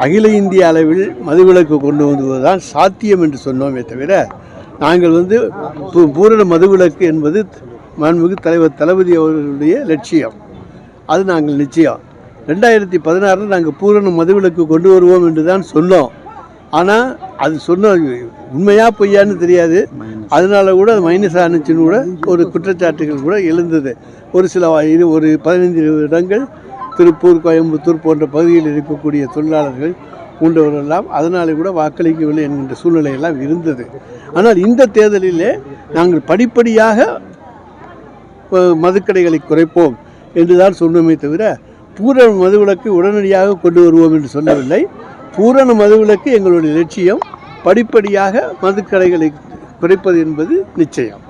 அகில இந்திய அளவில் மதுவிலக்கு கொண்டு வந்துவதுதான் சாத்தியம் என்று சொன்னோமே தவிர நாங்கள் வந்து பூ- பூரண மதுவிலக்கு என்பது மாண்புமிகு தலைவர் தளபதி அவர்களுடைய லட்சியம். அது நாங்கள் நிச்சயம். ரெண்டாயிரத்தி பதினாறில் நாங்கள் பூரண மதுவிலக்கு கொண்டு வருவோம் என்று தான் சொன்னோம். ஆனால் அது சொன்ன உண்மையாக பொய்யான்னு தெரியாது. அதனால கூட அது மைனஸ் ஆனுச்சுன்னு கூட ஒரு குற்றச்சாட்டுகள் கூட எழுந்தது. ஒரு சில இது ஒரு பதினைந்து இடங்கள் திருப்பூர் கோயம்புத்தூர் போன்ற பகுதியில் இருக்கக்கூடிய தொழிலாளர்கள் போன்றவரெல்லாம் அதனாலே கூட வாக்களிக்கவில்லை என்கின்ற சூழ்நிலையெல்லாம் இருந்தது. ஆனால் இந்த தேர்தலிலே நாங்கள் படிப்படியாக மதுக்கடைகளை குறைப்போம் என்றுதான் சொன்னோமே தவிர பூரண மதுவிலக்கு உடனடியாக கொண்டு வருவோம் என்று சொல்லவில்லை. பூரண மதுவிலக்கு எங்களுடைய லட்சியம் படிப்படியாக மதுக்கடைகளை குறைப்பது என்பது நிச்சயம்.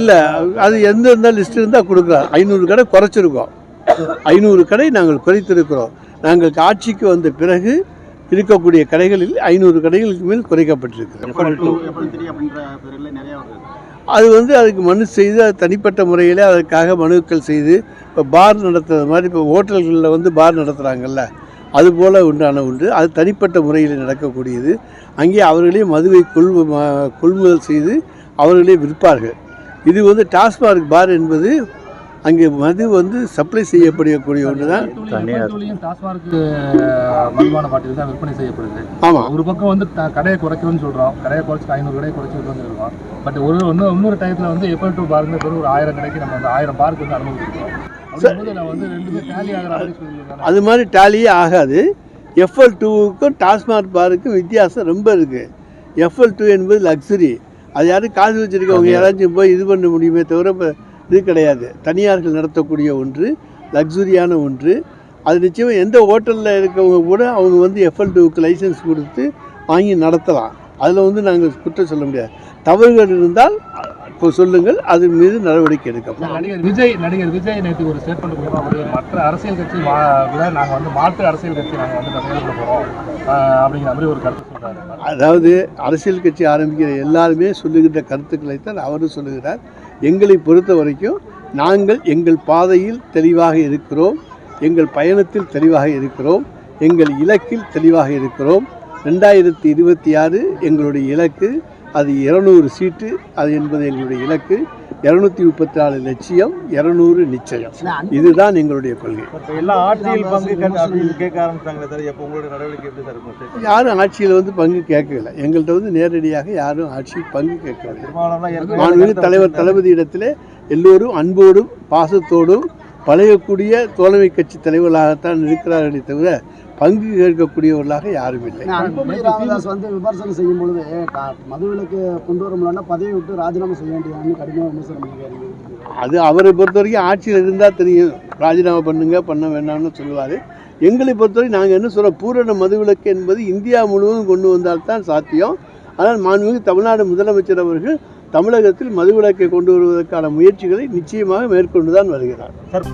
இல்லை அது எந்தெந்த லிஸ்ட் இருந்தால் கொடுக்குறோம் ஐநூறு கடை குறைச்சிருக்கோம். ஐநூறு கடை நாங்கள் குறைத்திருக்கிறோம். நாங்கள் ஆட்சிக்கு வந்த பிறகு இருக்கக்கூடிய கடைகளில் ஐநூறு கடைகளுக்கு மேல் வருது. அது வந்து அதுக்கு மனு செய்து அது தனிப்பட்ட முறையில் அதற்காக மனுக்கள் செய்து இப்போ பார் நடத்துறது மாதிரி இப்போ ஹோட்டல்களில் வந்து பார் நடத்துகிறாங்கல்ல அதுபோல் உண்டான ஒன்று. அது தனிப்பட்ட முறையில் நடக்கக்கூடியது. அங்கே அவர்களே மதுவை கொள் கொள்முதல் செய்து அவர்களே விற்பார்கள். இது வந்து டாஸ்மாக் பார் என்பது அங்கே மது வந்து சப்ளை செய்யப்படக்கூடிய ஒன்று தான் தனியார். டாஸ்மார்க்கு மதுபான பாட்டில் தான் விற்பனை செய்யப்படுது. ஆமாம் ஒரு பக்கம் வந்து கடையை குறைக்கணும்னு சொல்றோம். கடையை குறைச்சி ஐநூறு கடையை குறைச்சி இருக்கோம் பட் ஒரு இன்னும் இன்னொரு டயத்தில் வந்து எப்போ டூ பாருங்க ஒரு ஆயிரம் கடைக்கு நம்ம வந்து ஆயிரம் பார்க்கு வந்து அனுமதிக்கிறோம் அப்படிங்கும்போது நான் வந்து ரெண்டுமே டேலி ஆகிற மாதிரி சொல்லியிருக்காங்க அது மாதிரி டேலியே ஆகாது. எஃப்எல் டூவுக்கும் டாஸ்மாக் பாருக்கும் வித்தியாசம் ரொம்ப இருக்குது எஃப்எல் டூ என்பது லக்ஸரி அது யாரும் காசு வச்சுருக்கவங்க யாராச்சும் போய் இது பண்ண முடியுமே தவிர இப்ப இது கிடையாது. தனியார்கள் நடத்தக்கூடிய ஒன்று லக்ஸுரியான ஒன்று. அது நிச்சயமாக எந்த ஹோட்டலில் இருக்கவங்க கூட அவங்க வந்து எஃப்எல் டூவுக்கு லைசன்ஸ் கொடுத்து வாங்கி நடத்தலாம். அதில் வந்து நாங்கள் குற்றம் சொல்ல முடியாது. தவறுகள் இருந்தால் இப்போ சொல்லுங்கள் அது மீது நடவடிக்கை எடுக்கப்படும். நடிகர் விஜய் நடிகர் விஜய் நேற்று ஒரு ஸ்டேட்மெண்ட் கொடுக்குறாரு மற்ற அரசியல் கட்சி விட நாங்கள் வந்து மாற்று அரசியல் கட்சி நாங்கள் வந்து செயல்பட போகிறோம் அப்படிங்கிற மாதிரி ஒரு கருத்து சொல்கிறாரு அதாவது அரசியல் கட்சி ஆரம்பிக்கிற எல்லாருமே சொல்லுகின்ற கருத்துக்களை தான் அவரும் சொல்லுகிறார். எங்களை பொறுத்த வரைக்கும் நாங்கள் எங்கள் பாதையில் தெளிவாக இருக்கிறோம் எங்கள் பயணத்தில் தெளிவாக இருக்கிறோம் எங்கள் இலக்கில் தெளிவாக இருக்கிறோம். ரெண்டாயிரத்தி இருபத்தி ஆறு எங்களுடைய இலக்கு அது இருநூறு சீட்டு அது என்பது எங்களுடைய இலக்கு. இரநூத்தி முப்பத்தி நாலு லட்சியம் இரநூறு நிச்சயம். இதுதான் எங்களுடைய கொள்கை. யாரும் ஆட்சியில் வந்து பங்கு கேட்கல எங்கள்கிட்ட வந்து நேரடியாக யாரும் ஆட்சியில் பங்கு கேட்கவில்லை. தலைவர் தளபதி இடத்திலே எல்லோரும் அன்போடும் பாசத்தோடும் பழகக்கூடிய தோழமை கட்சி தலைவர்களாகத்தான் இருக்கிறார்களே தவிர பங்கு கேட்கக்கூடியவர்களாக யாரும் இல்லை. அன்புமணி ராமதாஸ் வந்து விமர்சனம் செய்யும் பொழுது மதுவிலக்கு கொண்டு வர முடியலன்னா பதவியை விட்டு ராஜினாமா செய்ய வேண்டியதுன்னு கடுமையாக விமர்சனம் பண்ணியிருக்காரு. அது அவரை பொறுத்த வரைக்கும் ஆட்சியில் இருந்தால் தெரியும். ராஜினாமா பண்ணுங்க பண்ண வேண்டாம்னு சொல்லுவார். எங்களை பொறுத்தவரை நாங்கள் என்ன சொல்கிறோம் பூரண மதுவிலக்கு என்பது இந்தியா முழுவதும் கொண்டு வந்தால்தான் சாத்தியம். ஆனால் மாண்புமிகு தமிழ்நாடு முதலமைச்சர் அவர்கள் தமிழகத்தில் மதுவிலக்கை கொண்டு வருவதற்கான முயற்சிகளை நிச்சயமாக மேற்கொண்டு தான் வருகிறார். சார்